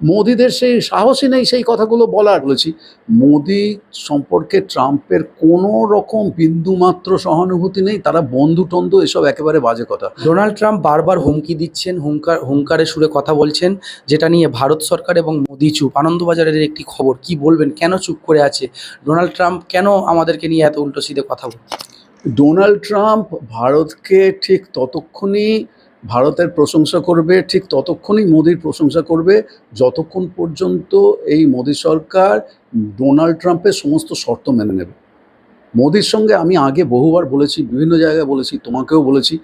মোদিদের সেই সাহসই নেই সেই কথাগুলো বলার। বলেছি মোদি সম্পর্কে ট্রাম্পের কোনো রকম বিন্দুমাত্র সহানুভূতি নেই তারা বন্ধু টন্ধু এসব একেবারে বাজে কথা। ডোনাল্ড ট্রাম্প বারবার হুমকি দিচ্ছেন হুঙ্কার হুঙ্কারে সুরে কথা বলছেন যেটা নিয়ে ভারত সরকার এবং মোদি চুপ। আনন্দবাজারের একটি খবর কি বলবেন? কেন চুপ করে আছে? ডোনাল্ড ট্রাম্প কেন আমাদেরকে নিয়ে এত উল্টো সিধে কথা বলছে ডোনাল্ড ট্রাম্প ভারতকে ঠিক ততক্ষণই ভারতের প্রশংসা করবে, ঠিক ততক্ষণই মোদির প্রশংসা করবে, যতক্ষণ পর্যন্ত এই মোদি সরকার ডোনাল্ড ট্রাম্পের সমস্ত শর্ত মেনে নেবে। মোদির সঙ্গে আমি আগে বহুবার বলেছি, বিভিন্ন জায়গায় বলেছি, তোমাকেও বলেছি,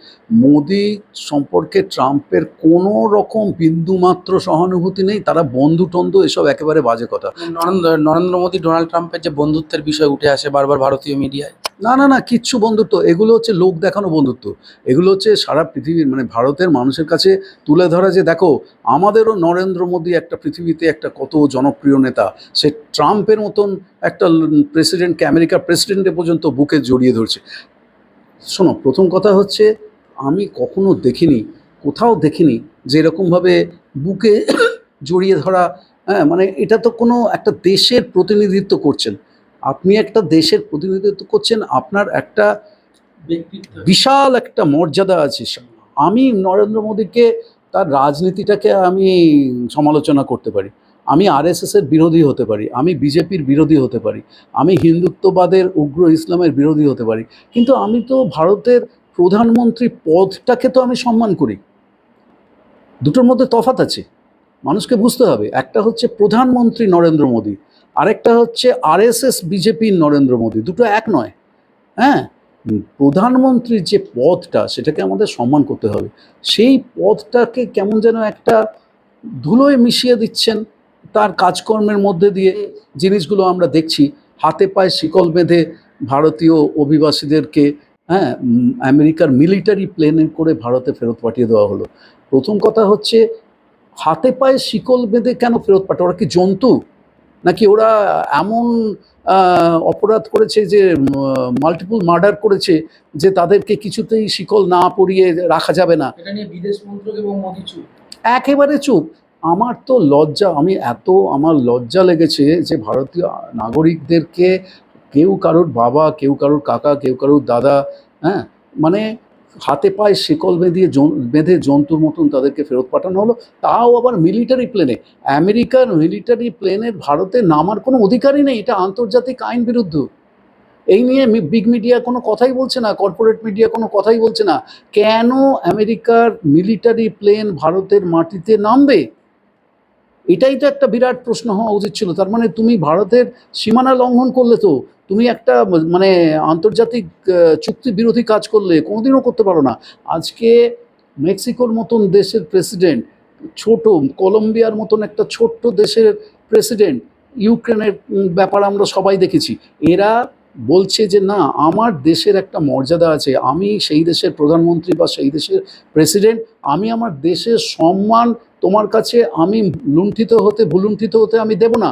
মোদি সম্পর্কে ট্রাম্পের কোনো রকম বিন্দুমাত্র সহানুভূতি নেই, তারা বন্ধু টন্ধু এসব একেবারে বাজে কথা। নরেন্দ্র নরেন্দ্র মোদী, ডোনাল্ড ট্রাম্পের যে বন্ধুত্বের বিষয় উঠে আসে বারবার ভারতীয় মিডিয়ায়। না না না, কিচ্ছু বন্ধুত্ব। এগুলো হচ্ছে লোক দেখানো বন্ধুত্ব। এগুলো হচ্ছে সারা পৃথিবীর মানে ভারতের মানুষের কাছে তুলে ধরা যে, দেখো, আমাদেরও নরেন্দ্র মোদী একটা পৃথিবীতে একটা কত জনপ্রিয় নেতা। সে ট্রাম্পের মতন একটা প্রেসিডেন্টকে আমেরিকার প্রেসিডেন্টে পর্যন্ত বুকে জড়িয়ে ধরছে। শোনো, প্রথম কথা হচ্ছে, আমি কখনো দেখিনি, কোথাও দেখিনি যে এরকমভাবে বুকে জড়িয়ে ধরা হ্যাঁ মানে এটা তো কোনো একটা দেশের প্রতিনিধিত্ব করছেন। আপনি একটা দেশের প্রতিনিধিত্ব করছেন আপনার একটা বিশাল একটা মর্যাদা আছে। আমি নরেন্দ্র মোদীকে তার রাজনীতিটাকে আমি সমালোচনা করতে পারি। আমি আরএসএসের বিরোধী হতে পারি। আমি বিজেপির বিরোধী হতে পারি। আমি হিন্দুত্ববাদের উগ্র ইসলামের বিরোধী হতে পারি। কিন্তু আমি তো ভারতের প্রধানমন্ত্রী পদটাকে তো আমি সম্মান করি। দুটোর মধ্যে তফাত আছে। মানুষকে বুঝতে হবে। একটা হচ্ছে প্রধানমন্ত্রী নরেন্দ্র মোদী। আরেকটা হচ্ছে আরএসএস বিজেপির নরেন্দ্র মোদী। দুটো এক নয়। হ্যাঁ? প্রধানমন্ত্রীর যে পদটা, সেটাকে আমাদের সম্মান করতে হবে। সেই পদটাকে কেমন যেন একটা ধুলোয় মিশিয়ে দিচ্ছেন তার কাজকর্মের মধ্যে দিয়ে জিনিসগুলো আমরা দেখছি। হাতে পায়ে শিকল বেঁধে ভারতীয় অভিবাসীদেরকে হ্যাঁ আমেরিকার মিলিটারি প্লেনে করে ভারতে ফেরত পাঠিয়ে দেওয়া হলো। প্রথম কথা হচ্ছে, হাতে পায়ে শিকল বেঁধে কেন ফেরত পাঠায়? ওরা কি জন্তু? নাকি ওরা এমন অপরাধ করেছে যে মাল্টিপল মার্ডার করেছে যে তাদেরকে কিছুতেই শিকল না পরিয়ে রাখা যাবে না? বিদেশ মন্ত্রক এবং মোদী চুপ। একেবারে চুপ। আমার তো লজ্জা আমি এত আমার লজ্জা লেগেছে যে ভারতীয় নাগরিকদেরকে কেউ কারোর বাবা কেউ কারোর কাকা কেউ কারোর দাদা হ্যাঁ মানে হাতে পায়ে শিকল জন- বেঁধে জন্তুর মতন তাদেরকে ফেরত পাঠানো হলো। তাও আবার মিলিটারি প্লেনে আমেরিকার মিলিটারি প্লেনে ভারতে নামার কোনো অধিকারই নেই। এটা আন্তর্জাতিক আইন বিরুদ্ধ। এই নিয়ে বিগ মিডিয়া কোনো কথাই বলছে না কর্পোরেট মিডিয়া কোনো কথাই বলছে না। কেন আমেরিকার মিলিটারি প্লেন ভারতের মাটিতে নামবে? এটাই তো একটা বিরাট প্রশ্ন হওয়া উচিত ছিল। তার মানে তুমি ভারতের সীমানা লঙ্ঘন করলে তো তুমি একটা মানে আন্তর্জাতিক চুক্তি বিরোধী কাজ করলে কোনোদিনও করতে পারো না। আজকে মেক্সিকোর মতন দেশের প্রেসিডেন্ট, ছোট কলম্বিয়ার মতন একটা ছোট্ট দেশের প্রেসিডেন্ট, ইউক্রেনের ব্যাপার আমরা সবাই দেখেছি। এরা বলছে যে, না, আমার দেশের একটা মর্যাদা আছে। আমি সেই দেশের প্রধানমন্ত্রী বা সেই দেশের প্রেসিডেন্ট। আমি আমার দেশের সম্মান তোমার কাছে আমি লুণ্ঠিত হতে, ভুলুণ্ঠিত হতে আমি দেব না।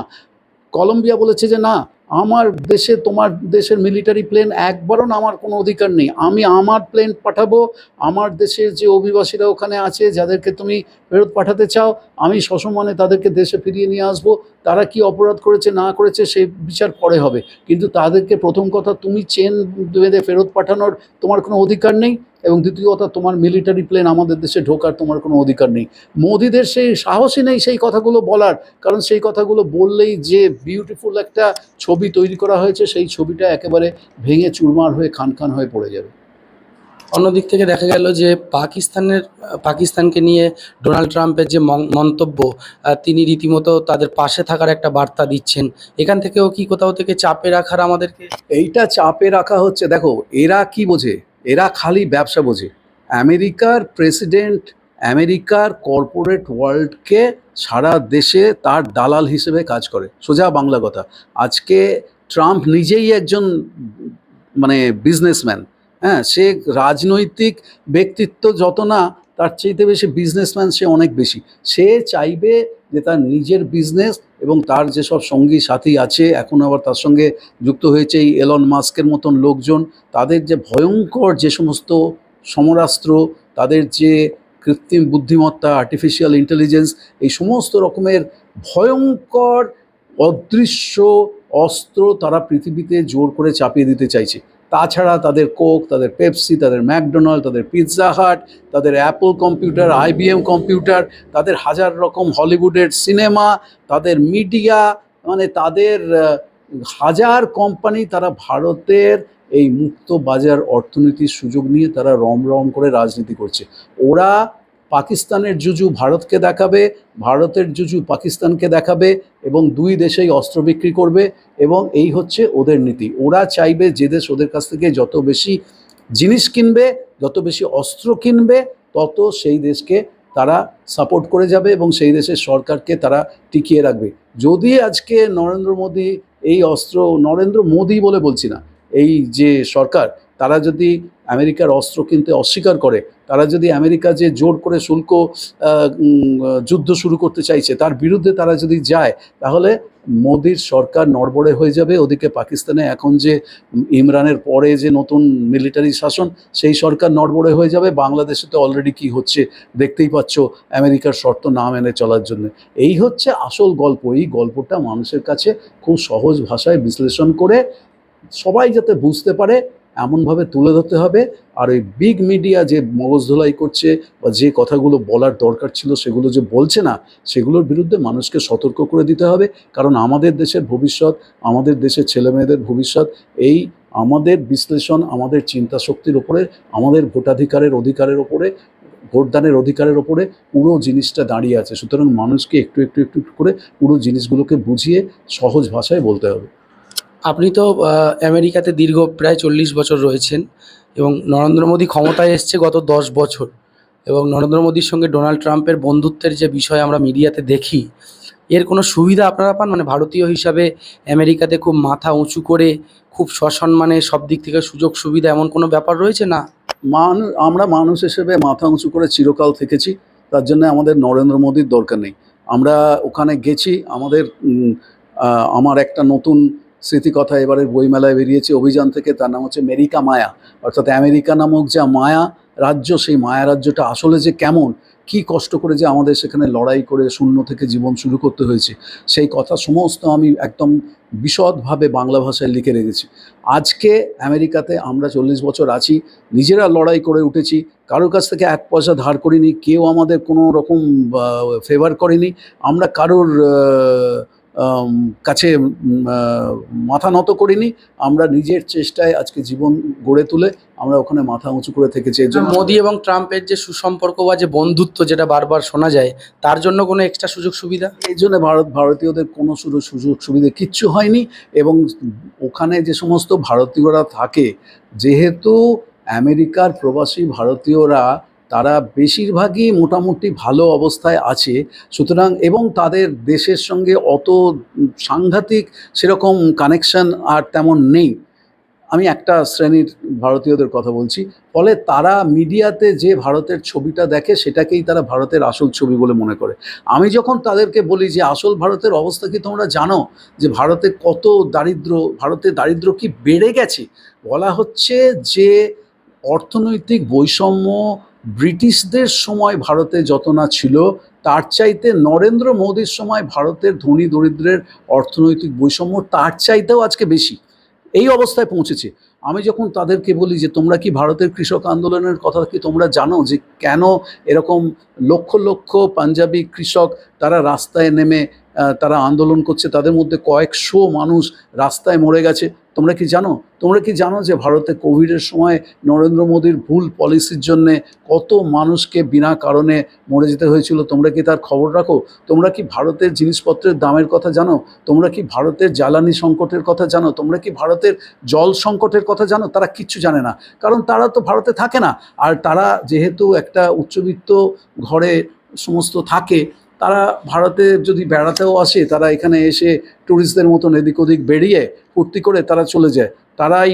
কলম্বিয়া বলেছে যে, না আমার দেশে তোমার দেশের মিলিটারি প্লেন একবারও নামার কোনো অধিকার নেই। আমি আমার প্লেন পাঠাবো, আমার দেশের যে অভিবাসীরা ওখানে আছে, যাদেরকে তুমি ফেরত পাঠাতে চাও, আমি সসম্মানে তাদেরকে দেশে ফিরিয়ে নিয়ে আসব। তারা কি অপরাধ করেছে, না করেছে, সেই বিচার পরে হবে। কিন্তু তাদেরকে প্রথম কথা, তুমি চেন বেঁধে ফেরত পাঠানোর তোমার কোনো অধিকার নেই এবং দ্বিতীয় কথা, তোমার মিলিটারি প্লেন আমাদের দেশে ঢোকার তোমার কোনো অধিকার নেই। মোদিদের সেই সাহসই নেই সেই কথাগুলো বলার, কারণ সেই কথাগুলো বললেই যে বিউটিফুল একটা ছবি তৈরি করা হয়েছে, সেই ছবিটা একেবারে ভেঙে চুরমার হয়ে খান খান হয়ে পড়ে যাবে। অন্যদিক থেকে দেখা গেল যে পাকিস্তানের, পাকিস্তানকে নিয়ে ডোনাল্ড ট্রাম্পের যে মন্তব্য তিনি রীতিমতো তাদের পাশে থাকার একটা বার্তা দিচ্ছেন। এখান থেকেও কি কোথাও থেকে চাপে রাখার আমাদেরকে? এইটা চাপে রাখা হচ্ছে, দেখো, এরা কি বোঝে? এরা খালি ব্যবসা বোঝে। আমেরিকার প্রেসিডেন্ট, আমেরিকার কর্পোরেট ওয়ার্ল্ডকে সারা দেশে তার দালাল হিসেবে কাজ করে। সোজা বাংলা কথা। আজকে ট্রাম্প নিজেই একজন মানে বিজনেসম্যান হ্যাঁ সে রাজনৈতিক ব্যক্তিত্ব যত না, তার চাইতে বেশি বিজনেসম্যান সে অনেক বেশি। সে চাইবে যে তার নিজের বিজনেস এবং তার যেসব সঙ্গী সাথী আছে, এখন আবার তার সঙ্গে যুক্ত হয়েছে এই এলন মাস্কের মতন লোকজন, তাদের যে ভয়ঙ্কর যে সমস্ত সমরাস্ত্র, তাদের যে কৃত্রিম বুদ্ধিমত্তা আর্টিফিশিয়াল ইন্টেলিজেন্স এই সমস্ত রকমের ভয়ঙ্কর, অদৃশ্য অস্ত্র তারা পৃথিবীতে জোর করে চাপিয়ে দিতে চাইছে। তাছাড়া তাদের কোক, তাদের পেপসি, তাদের ম্যাকডোনাল্ড, তাদের পিৎজা হাট, তাদের অ্যাপল কম্পিউটার আইবিএম কম্পিউটার, তাদের হাজার রকম হলিউডের সিনেমা, তাদের মিডিয়া মানে তাদের হাজার কোম্পানি তারা ভারতের এই মুক্ত বাজার অর্থনীতির সুযোগ নিয়ে তারা রম রম করে রাজনীতি করছে। ওরা পাকিস্তানের জুজু ভারতকে দেখাবে, ভারতের জুজু পাকিস্তানকে দেখাবে এবং দুই দেশেই অস্ত্র বিক্রি করবে এবং এই হচ্ছে ওদের নীতি। ওরা চাইবে যে দেশ ওদের কাছ থেকে যত বেশি জিনিস কিনবে, যত বেশি অস্ত্র কিনবে, তত সেই দেশকে তারা সাপোর্ট করে যাবে এবং সেই দেশের সরকারকে তারা টিকিয়ে রাখবে। যদি আজকে নরেন্দ্র মোদী এই অস্ত্র, নরেন্দ্র মোদী বলে বলছি না, এই যে সরকার তারা যদি আমেরিকার অস্ত্র কিনতে অস্বীকার করে, তারা যদি আমেরিকা যে জোর করে শুল্ক যুদ্ধ শুরু করতে চাইছে, তার বিরুদ্ধে তারা যদি যায়, তাহলে মোদির সরকার নড়বড়ে হয়ে যাবে। ওদিকে পাকিস্তানে এখন যে ইমরানের পরে যে নতুন মিলিটারি শাসন, সেই সরকার নড়বড়ে হয়ে যাবে। বাংলাদেশে তো অলরেডি কি হচ্ছে দেখতেই পাচ্ছ আমেরিকার শর্ত না মেনে চলার জন্য। এই হচ্ছে আসল গল্প। এই গল্পটা মানুষের কাছে খুব সহজ ভাষায় বিশ্লেষণ করে সবাই যাতে বুঝতে পারে এমনভাবে তুলে ধরতে হবে। আর ওই বিগ মিডিয়া যে মগজ ধোলাই করছে বা যে কথাগুলো বলার দরকার ছিল সেগুলো যে বলছে না, সেগুলোর বিরুদ্ধে মানুষকে সতর্ক করে দিতে হবে। কারণ আমাদের দেশের ভবিষ্যৎ, আমাদের দেশের ছেলেমেয়েদের ভবিষ্যৎ, এই আমাদের বিশ্লেষণ, আমাদের চিন্তা শক্তির ওপরে আমাদের ভোটাধিকারের অধিকারের ওপরে ভোটদানের অধিকারের ওপরে পুরো জিনিসটা দাঁড়িয়ে আছে। সুতরাং মানুষকে একটু একটু একটু একটু করে পুরো জিনিসগুলোকে বুঝিয়ে সহজ ভাষায় বলতে হবে। আপনি তো আমেরিকাতে দীর্ঘ প্রায় চল্লিশ বছর রয়েছেন এবং নরেন্দ্র মোদী ক্ষমতায় এসছে গত দশ বছর এবং নরেন্দ্র মোদীর সঙ্গে ডোনাল্ড ট্রাম্পের বন্ধুত্বের যে বিষয় আমরা মিডিয়াতে দেখি, এর কোনো সুবিধা আপনারা পান? মানে ভারতীয় হিসাবে আমেরিকাতে খুব মাথা উঁচু করে, খুব সসম্মানে সব দিক থেকে সুযোগ সুবিধা এমন কোনো ব্যাপার রয়েছে না? মানুষ আমরা মানুষ হিসেবে মাথা উঁচু করে চিরকাল থেকেছি, তার জন্য আমাদের নরেন্দ্র মোদীর দরকার নেই। আমরা ওখানে গেছি, আমাদের আমার একটা নতুন স্মৃতিকথা এবারের বইমেলায় বেরিয়েছে। অভিযান থেকে তার নাম হচ্ছে মেরিকা মায়া। অর্থাৎ আমেরিকা নামক যা মায়া রাজ্য, সেই মায়া রাজ্যটা আসলে যে কেমন, কি কষ্ট করে যে আমাদের সেখানে লড়াই করে শূন্য থেকে জীবন শুরু করতে হয়েছে, সেই কথা সমস্ত আমি একদম বিশদভাবে বাংলা ভাষায় লিখে রেখেছি। আজকে আমেরিকাতে আমরা চল্লিশ বছর আছি, নিজেরা লড়াই করে উঠেছি কারোর কাছ থেকে এক পয়সা ধার করিনি, কেউ আমাদের কোনো রকম ফেভার করেনি, আমরা কারোর কাছে মাথা নত করিনি। আমরা নিজের চেষ্টায় আজকে জীবন গড়ে তুলে আমরা ওখানে মাথা উঁচু করে থেকেছি। এর জন্য মোদী এবং ট্রাম্পের যে সুসম্পর্ক বা যে বন্ধুত্ব যেটা বারবার শোনা যায় তার জন্য কোনো এক্সট্রা সুযোগ সুবিধা? এই জন্য ভারত ভারতীয়দের কোনো সুযোগ সুবিধা কিচ্ছু হয়নি এবং ওখানে যে সমস্ত ভারতীয়রা থাকে যেহেতু আমেরিকার প্রবাসী ভারতীয়রা তারা বেশিরভাগই মোটামুটি ভালো অবস্থায় আছে। সুতরাং এবং তাদের দেশের সঙ্গে অত সাংঘাতিক সেরকম কানেকশন আর তেমন নেই। আমি একটা শ্রেণির ভারতীয়দের কথা বলছি। ফলে তারা মিডিয়াতে যে ভারতের ছবিটা দেখে সেটাকেই তারা ভারতের আসল ছবি বলে মনে করে। আমি যখন তাদেরকে বলি যে, আসল ভারতের অবস্থা কি তোমরা জানো? যে ভারতে কত দারিদ্র ভারতের দারিদ্র কি বেড়ে গেছে? বলা হচ্ছে যে অর্থনৈতিক বৈষম্য ব্রিটিশদের সময় ভারতে যত না ছিল, তার চাইতে নরেন্দ্র মোদীর সময় ভারতের ধনী দরিদ্রের অর্থনৈতিক বৈষম্য তার চাইতেও আজকে বেশি। এই অবস্থায় পৌঁছেছে। আমি যখন তাদেরকে বলি যে, তোমরা কি ভারতের কৃষক আন্দোলনের কথা কি তোমরা জানো যে, কেন এরকম লক্ষ লক্ষ পাঞ্জাবি কৃষক তারা রাস্তায় নেমে তারা আন্দোলন করছে? তাদের মধ্যে কয়েকশো মানুষ রাস্তায় মরে গেছে। তোমরা কি জানো? তোমরা কি জানো যে ভারতে কোভিডের সময় নরেন্দ্র মোদীর ভুল পলিসির জন্যে কত মানুষকে বিনা কারণে মরে যেতে হয়েছিল? তোমরা কি তার খবর রাখো? তোমরা কি ভারতের জিনিসপত্রের দামের কথা জানো? তোমরা কি ভারতের জ্বালানি সংকটের কথা জানো? তোমরা কি ভারতের জল সংকটের কথা জানো? তারা কিচ্ছু জানে না। কারণ তারা তো ভারতে থাকে না। আর তারা যেহেতু একটা উচ্চবিত্ত ঘরে সমস্ত থাকে তারা ভারতে যদি বেড়াতেও আসে, তারা এখানে এসে ট্যুরিস্টদের মতন এদিক ওদিক বেরিয়ে ফুর্তি করে তারা চলে যায়। তারাই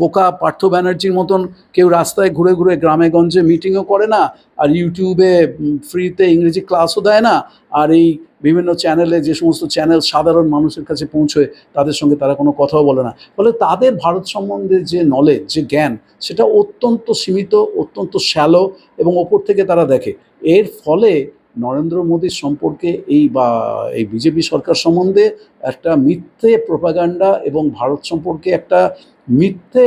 বোকা পার্থ ব্যানার্জির মতন কেউ রাস্তায় ঘুরে ঘুরে গ্রামে গঞ্জে মিটিংও করে না, আর ইউটিউবে ফ্রিতে ইংরেজি ক্লাসও দেয় না, আর এই বিভিন্ন চ্যানেলে যে সমস্ত চ্যানেল সাধারণ মানুষের কাছে পৌঁছয়, তাদের সঙ্গে তারা কোনো কথাও বলে না। ফলে তাদের ভারত সম্বন্ধে যে নলেজ যে জ্ঞান, সেটা অত্যন্ত সীমিত, অত্যন্ত শ্যালো এবং ওপর থেকে তারা দেখে। এর ফলে নরেন্দ্র মোদীর সম্পর্কে এই বা, এই বিজেপি সরকার সম্বন্ধে একটা মিথ্যে প্রোপাগান্ডা এবং ভারত সম্পর্কে একটা মিথ্যে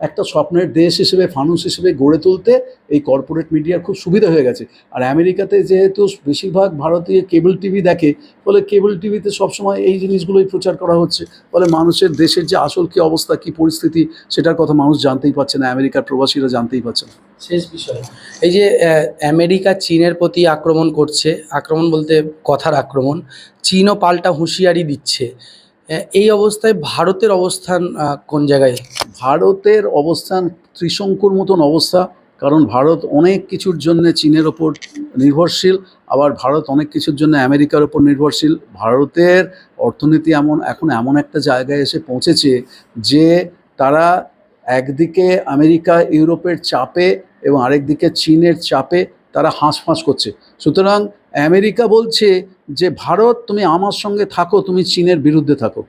একটা স্বপ্নের দেশ হিসেবে, ফানুস হিসেবে গড়ে তুলতে এই কর্পোরেট মিডিয়ার খুব সুবিধা হয়ে গেছে। আর আমেরিকাতে যেহেতু বেশিরভাগ ভারতীয় কেবল টিভি দেখে, ফলে কেবল টিভিতে সবসময় এই জিনিসগুলোই প্রচার করা হচ্ছে। ফলে মানুষের দেশের যে আসল কী অবস্থা, কী পরিস্থিতি, সেটার কথা মানুষ জানতেই পারছে না, আমেরিকার প্রবাসীরা জানতেই পারছে না। শেষ বিষয়। এই যে আমেরিকা চীনের প্রতি আক্রমণ করছে, আক্রমণ বলতে কথার আক্রমণ, চীনও পাল্টা হুঁশিয়ারি দিচ্ছে। এই অবস্থায় ভারতের অবস্থান কোন জায়গায়? ভারতের অবস্থান ত্রিশঙ্কুর মতন অবস্থা, কারণ ভারত অনেক কিছুর জন্য চীনের ওপর নির্ভরশীল, আবার ভারত অনেক কিছুর জন্য আমেরিকার ওপর নির্ভরশীল। ভারতের অর্থনীতি এমন, এখন এমন একটা জায়গায় এসে পৌঁছেছে যে তারা একদিকে আমেরিকা ইউরোপের চাপে এবং আরেকদিকে চীনের চাপে তারা হাঁসফাঁস করছে। সুতরাং আমেরিকা বলছে যে, ভারত, তুমি আমার সঙ্গে থাকো, তুমি চীনের বিরুদ্ধে থাকো।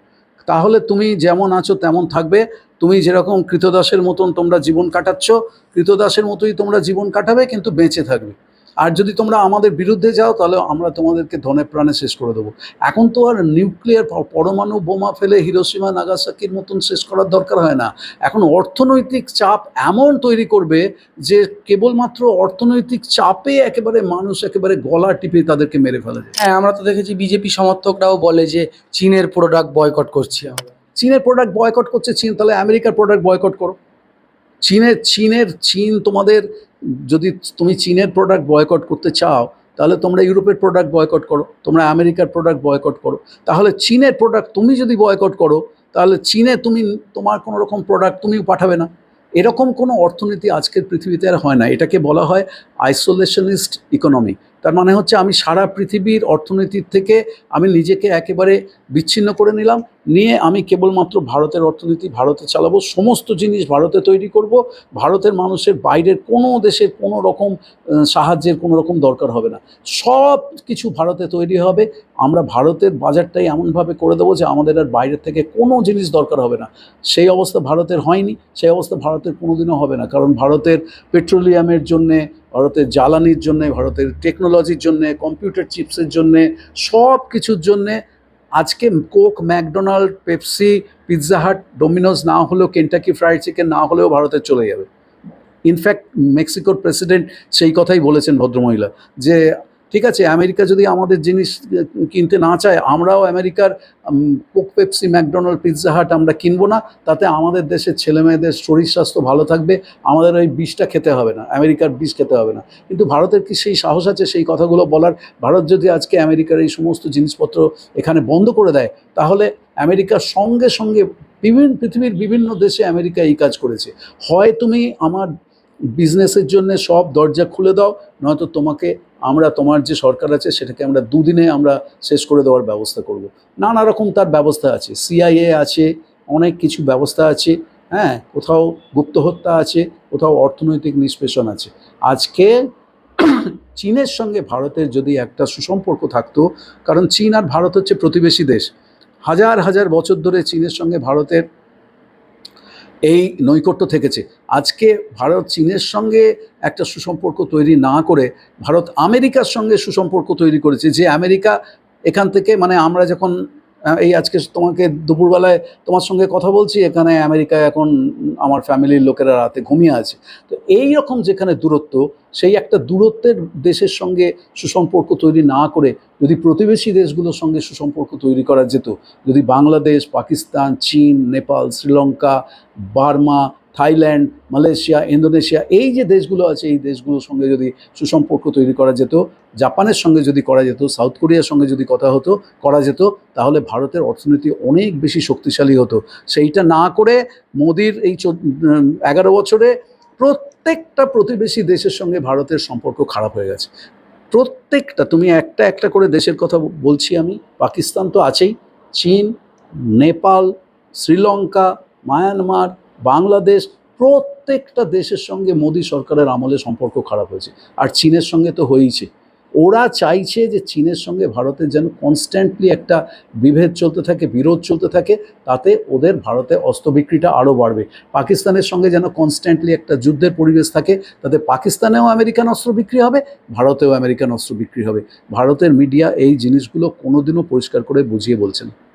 তাহলে তুমি যেমন আছো, তেমন থাকবে। তুমি যেরকম কৃতদাসের মতন তোমরা জীবন কাটাচ্ছ, কৃতদাসের মতোই তোমরা জীবন কাটাবে, কিন্তু বেঁচে থাকবে। আর যদি তোমরা আমাদের বিরুদ্ধে যাও তাহলে আমরা তোমাদেরকে ধনে প্রাণে শেষ করে দেবো। এখন তো আর নিউক্লিয়ার পরমাণু বোমা ফেলে হিরোসীমা নাগাসাকির মতন শেষ করার দরকার হয় না। এখন অর্থনৈতিক চাপ এমন তৈরি করবে যে কেবলমাত্র অর্থনৈতিক চাপে একেবারে মানুষ একেবারে গলা টিপে তাদেরকে মেরে ফেলে। হ্যাঁ আমরা তো দেখেছি বিজেপি সমর্থকরাও বলে যে চীনের প্রোডাক্ট বয়কট করছি আমরা। চীনের প্রোডাক্ট বয়কট করছে চীন তাহলে আমেরিকার প্রোডাক্ট বয়কট করো। চীনের চীনের, চীন তোমাদের, যদি তুমি চীনের প্রোডাক্ট বয়কট করতে চাও, তাহলে তোমরা ইউরোপের প্রোডাক্ট বয়কট করো, তোমরা আমেরিকার প্রোডাক্ট বয়কট করো। তাহলে চীনের প্রোডাক্ট তুমি যদি বয়কট করো, তাহলে চীনে তুমি, তোমার কোনো রকম প্রোডাক্ট তুমিও পাঠাবে না। এরকম কোনো অর্থনীতি আজকের পৃথিবীতে আর হয় না। এটাকে বলা হয় আইসোলেশনিস্ট ইকোনমি তার মানে হচ্ছে আমি সারা পৃথিবীর অর্থনীতির থেকে আমি নিজেকে একেবারে বিচ্ছিন্ন করে নিলাম, নিয়ে আমি কেবলমাত্র ভারতের অর্থনীতি, ভারতে চালাবো, সমস্ত জিনিস ভারতে তৈরি করব, ভারতের মানুষের বাইরের কোনো দেশের কোনো রকম সাহায্যের কোনো রকম দরকার হবে না। সব কিছু ভারতে তৈরি হবে, আমরা ভারতের বাজারটাই এমনভাবে করে দেবো যে আমাদের আর বাইরের থেকে কোনো জিনিস দরকার হবে না। সেই অবস্থা ভারতের হয়নি, সেই অবস্থা ভারতের কোনোদিনও হবে না, কারণ ভারতের পেট্রোলিয়ামের জন্যে ভারতের জ্বালানির জন্য, ভারতের টেকনোলজির জন্য কম্পিউটার চিপসের জন্য, সব কিছুর জন্যে আজকে Coke McDonald Pepsi Pizza Hut Domino's না হলেও কেন্টাকি ফ্রাইড চিকেন না হলেও ভারতে চলে যাবে। ইনফ্যাক্ট মেক্সিকোর প্রেসিডেন্ট সেই কথাই বলেছেন ভদ্রমহিলা যে ঠিক আছে, আমেরিকা যদি আমাদের জিনিস কিনতে না চায়, আমরাও আমেরিকার Coke Pepsi, McDonald, Pizza Hut আমরা কিনবো না, তাতে আমাদের দেশের ছেলে মেয়েদের শরীর স্বাস্থ্য ভালো থাকবে, আমাদের ওই বিষটা খেতে হবে না, আমেরিকার বিষ খেতে হবে না। কিন্তু ভারতের কি সেই সাহস আছে সেই কথাগুলো বলার? ভারত যদি আজকে আমেরিকার এই সমস্ত জিনিসপত্র এখানে বন্ধ করে দেয়, তাহলে আমেরিকার সঙ্গে সঙ্গে বিভিন্ন, পৃথিবীর বিভিন্ন দেশে আমেরিকা এই কাজ করেছে। হয় তুমি আমার বিজনেসের জন্য সব দরজা খুলে দাও, নয়তো তোমাকে আমরা তোমার যে সরকার আছে সেটাকে আমরা দুদিনে আমরা শেষ করে দেওয়ার ব্যবস্থা করব। নানা রকম তার ব্যবস্থা আছে। সিআইএ আছে, অনেক কিছু ব্যবস্থা আছে। হ্যাঁ কোথাও গুপ্ত হত্যা আছে, কোথাও অর্থনৈতিক নিষ্পেষণ আছে। আজকে চীনের সঙ্গে ভারতের যদি একটা সুসম্পর্ক থাকতো, কারণ চীন আর ভারত হচ্ছে প্রতিবেশী দেশ। হাজার হাজার বছর ধরে চীনের সঙ্গে ভারতের এই নৈকট্য থেকেছে। আজকে ভারত চীনের সঙ্গে একটা সুসম্পর্ক তৈরি না করে ভারত আমেরিকার সঙ্গে সুসম্পর্ক তৈরি করেছে, যে আমেরিকা এখান থেকে মানে আমরা যখন এই আজকে তোমাকে দুপুরবেলায় তোমার সঙ্গে কথা বলছি, এখানে আমেরিকায় এখন আমার ফ্যামিলির লোকেরা রাতে ঘুমিয়ে আছে। তো এই রকম যেখানে দূরত্ব, সেই একটা দূরত্বের দেশের সঙ্গে সুসম্পর্ক তৈরি না করে যদি প্রতিবেশী দেশগুলোর সঙ্গে সুসম্পর্ক তৈরি করা যেত, যদি বাংলাদেশ, পাকিস্তান, চীন, Nepal, Sri Lanka, Burma, Thailand, Malaysia, Indonesia, এই যে দেশগুলো আছে, এই দেশগুলোর সঙ্গে যদি সুসম্পর্ক তৈরি করা যেত জাপানের সঙ্গে যদি করা যেত, সাউথ কোরিয়ার সঙ্গে যদি কথা হতো, করা যেত, তাহলে ভারতের অর্থনীতি অনেক বেশি শক্তিশালী হতো। সেইটা না করে মোদির এই এগারো বছরে প্রত্যেকটা প্রতিবেশী দেশের সঙ্গে ভারতের সম্পর্ক খারাপ হয়ে গেছে। প্রত্যেকটা, তুমি একটা একটা করে দেশের কথা বলছি আমি, পাকিস্তান তো আছেই, চীন, নেপাল, শ্রীলঙ্কা, মায়ানমার, বাংলাদেশ, প্রত্যেকটা দেশের সঙ্গে মোদী সরকারের আমলে সম্পর্ক খারাপ হয়েছে। আর চীনের সঙ্গে তো হয়েইছে। ওরা চাইছে যে চীনের সঙ্গে ভারতের যেন কনস্ট্যান্টলি একটা বিভেদ চলতে থাকে, বিরোধ চলতে থাকে, তাতে ওদের ভারতে অস্ত্র বিক্রিটা আরও বাড়বে। পাকিস্তানের সঙ্গে যেন কনস্ট্যান্টলি একটা যুদ্ধের পরিবেশ থাকে, তাতে পাকিস্তানেও আমেরিকান অস্ত্র বিক্রি হবে, ভারতেও আমেরিকান অস্ত্র বিক্রি হবে। ভারতের মিডিয়া এই জিনিসগুলো কোনোদিনও পরিষ্কার করে বুঝিয়ে বলছে না।